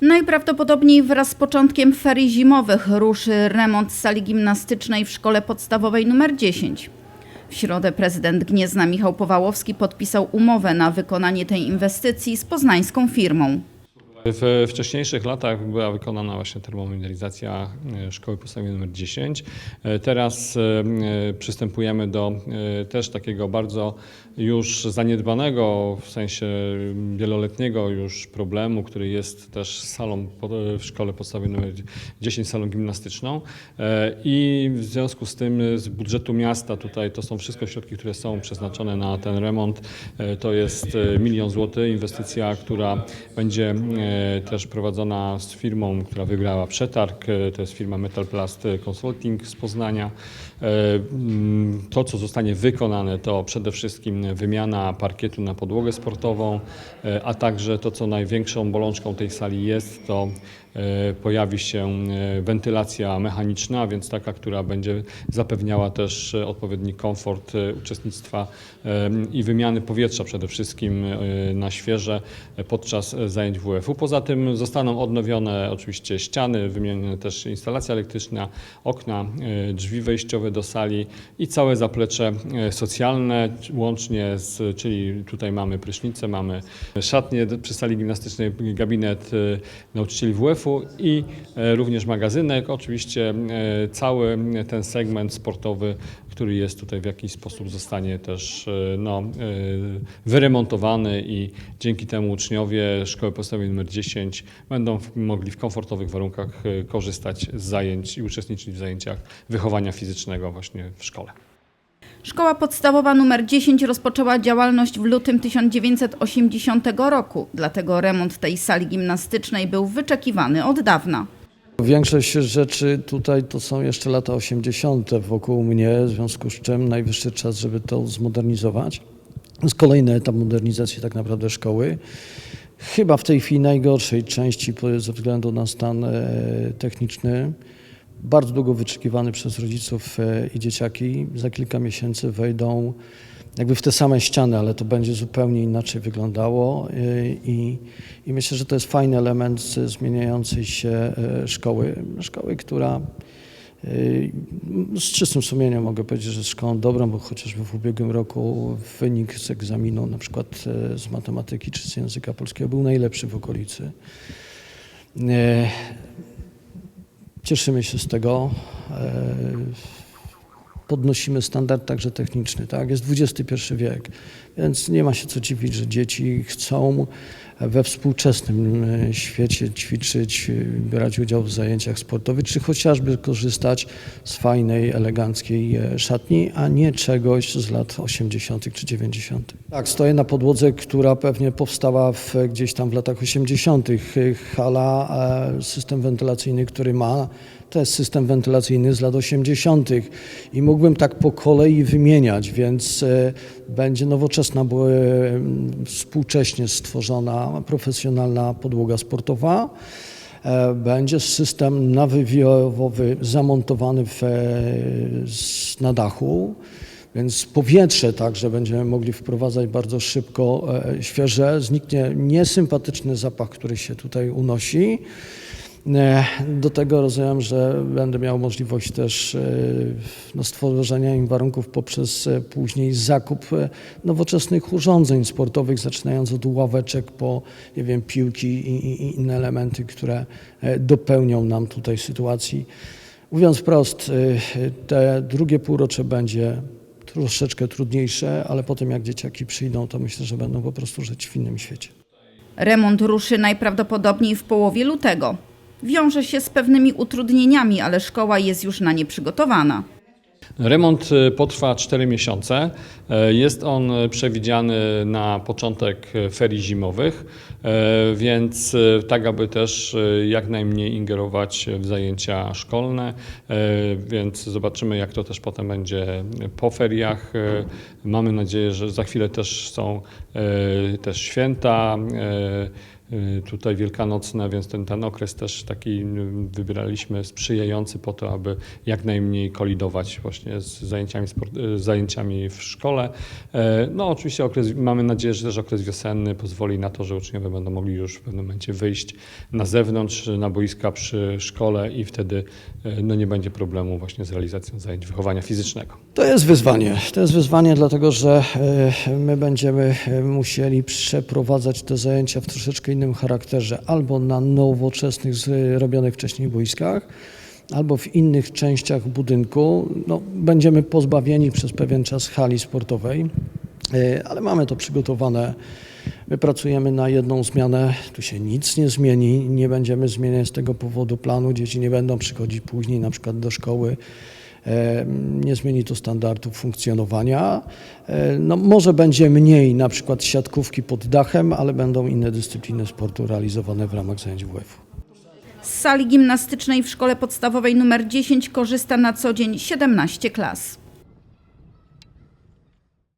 Najprawdopodobniej wraz z początkiem ferii zimowych ruszy remont sali gimnastycznej w szkole podstawowej nr 10. W środę prezydent Gniezna Michał Powałowski podpisał umowę na wykonanie tej inwestycji z poznańską firmą. W wcześniejszych latach była wykonana właśnie termomodernizacja e, szkoły podstawowej nr 10. E, Teraz e, przystępujemy do też takiego bardzo już zaniedbanego w sensie wieloletniego już problemu, który jest też salą w szkole podstawowej nr 10, salą gimnastyczną. I w związku z tym z budżetu miasta tutaj to są wszystko środki, które są przeznaczone na ten remont. To jest milion złotych, inwestycja, która będzie też prowadzona z firmą, która wygrała przetarg. E, To jest firma Metalplast Consulting z Poznania. E, mm, To, co zostanie wykonane, to przede wszystkim wymiana parkietu na podłogę sportową, e, a także to, co największą bolączką tej sali jest, to e, pojawi się e, wentylacja mechaniczna, więc taka, która będzie zapewniała też e, odpowiedni komfort e, uczestnictwa e, i wymiany powietrza przede wszystkim e, na świeże e, podczas e, zajęć WF-u. Poza tym zostaną odnowione oczywiście ściany, wymienione też instalacja elektryczna, okna, e, drzwi wejściowe do sali i całe zaplecze e, socjalne, łącznie z, czyli tutaj mamy prysznicę, mamy szatnię przy sali gimnastycznej, gabinet e, nauczycieli WF-u i również magazynek. Oczywiście cały ten segment sportowy, który jest tutaj w jakiś sposób zostanie też e, no, e, wyremontowany i dzięki temu uczniowie szkoły podstawowej nr 10 będą mogli w komfortowych warunkach e, korzystać z zajęć i uczestniczyć w zajęciach wychowania fizycznego właśnie w szkole. Szkoła podstawowa nr 10 rozpoczęła działalność w lutym 1980 roku, dlatego remont tej sali gimnastycznej był wyczekiwany od dawna. Większość rzeczy tutaj to są jeszcze lata 80. wokół mnie, w związku z czym najwyższy czas, żeby to zmodernizować. To jest kolejny etap modernizacji tak naprawdę szkoły. Chyba w tej chwili najgorszej części ze względu na stan e, techniczny. Bardzo długo wyczekiwany przez rodziców e, i dzieciaki. Za kilka miesięcy wejdą jakby w te same ściany, ale to będzie zupełnie inaczej wyglądało e, i, i myślę, że to jest fajny element zmieniającej się e, szkoły. Szkoły, która e, z czystym sumieniem mogę powiedzieć, że szkołą dobrą, bo chociażby w ubiegłym roku wynik z egzaminu na przykład z matematyki czy z języka polskiego był najlepszy w okolicy. Cieszymy się z tego. Podnosimy standard także techniczny. Tak? Jest XXI wiek, więc nie ma się co dziwić, że dzieci chcą we współczesnym e, świecie ćwiczyć, e, brać udział w zajęciach sportowych, czy chociażby korzystać z fajnej, eleganckiej e, szatni, a nie czegoś z lat 80. czy 90. Tak, stoję na podłodze, która pewnie powstała w, gdzieś tam w latach 80. Hala, system wentylacyjny, który ma, to jest system wentylacyjny z lat 80. i mógłbym tak po kolei wymieniać, więc e, będzie nowoczesna, bo e, współcześnie stworzona profesjonalna podłoga sportowa. E, Będzie system nawywiowowy zamontowany w, na dachu, więc powietrze także będziemy mogli wprowadzać bardzo szybko świeże. Zniknie niesympatyczny zapach, który się tutaj unosi. E, Do tego rozumiem, że będę miał możliwość też e, no, stworzenia im warunków poprzez e, później zakup nowoczesnych urządzeń sportowych, zaczynając od ławeczek po nie wiem, piłki i, inne elementy, które dopełnią nam tutaj sytuacji. Mówiąc wprost, te drugie półrocze będzie troszeczkę trudniejsze, ale potem jak dzieciaki przyjdą, to myślę, że będą po prostu żyć w innym świecie. Remont ruszy najprawdopodobniej w połowie lutego. Wiąże się z pewnymi utrudnieniami, ale szkoła jest już na nie przygotowana. Remont e, potrwa 4 miesiące. E, Jest on przewidziany na początek ferii zimowych, e, więc tak, aby też jak najmniej ingerować w zajęcia szkolne, więc zobaczymy, jak to też potem będzie po feriach. Mamy nadzieję, że za chwilę też są też święta. Y, tutaj wielkanocne, więc ten, ten okres też taki y, wybieraliśmy sprzyjający po to, aby jak najmniej kolidować właśnie z zajęciami, sport, y, zajęciami w szkole. E, No oczywiście okres, mamy nadzieję, że też okres wiosenny pozwoli na to, że uczniowie będą mogli już w pewnym momencie wyjść na zewnątrz, na boiska przy szkole i wtedy e, no, nie będzie problemu właśnie z realizacją zajęć wychowania fizycznego. To jest wyzwanie. To jest wyzwanie, dlatego że e, my będziemy musieli przeprowadzać te zajęcia w troszeczkę innym charakterze, albo na nowoczesnych, zrobionych wcześniej boiskach, albo w innych częściach budynku. No, będziemy pozbawieni przez pewien czas hali sportowej, e, ale mamy to przygotowane. My pracujemy na jedną zmianę, tu się nic nie zmieni, nie będziemy zmieniać z tego powodu planu, dzieci nie będą przychodzić później na przykład do szkoły. E, Nie zmieni to standardów funkcjonowania. E, No, może będzie mniej na przykład siatkówki pod dachem, ale będą inne dyscypliny sportu realizowane w ramach zajęć WF-u. Z sali gimnastycznej w szkole podstawowej nr 10 korzysta na co dzień 17 klas.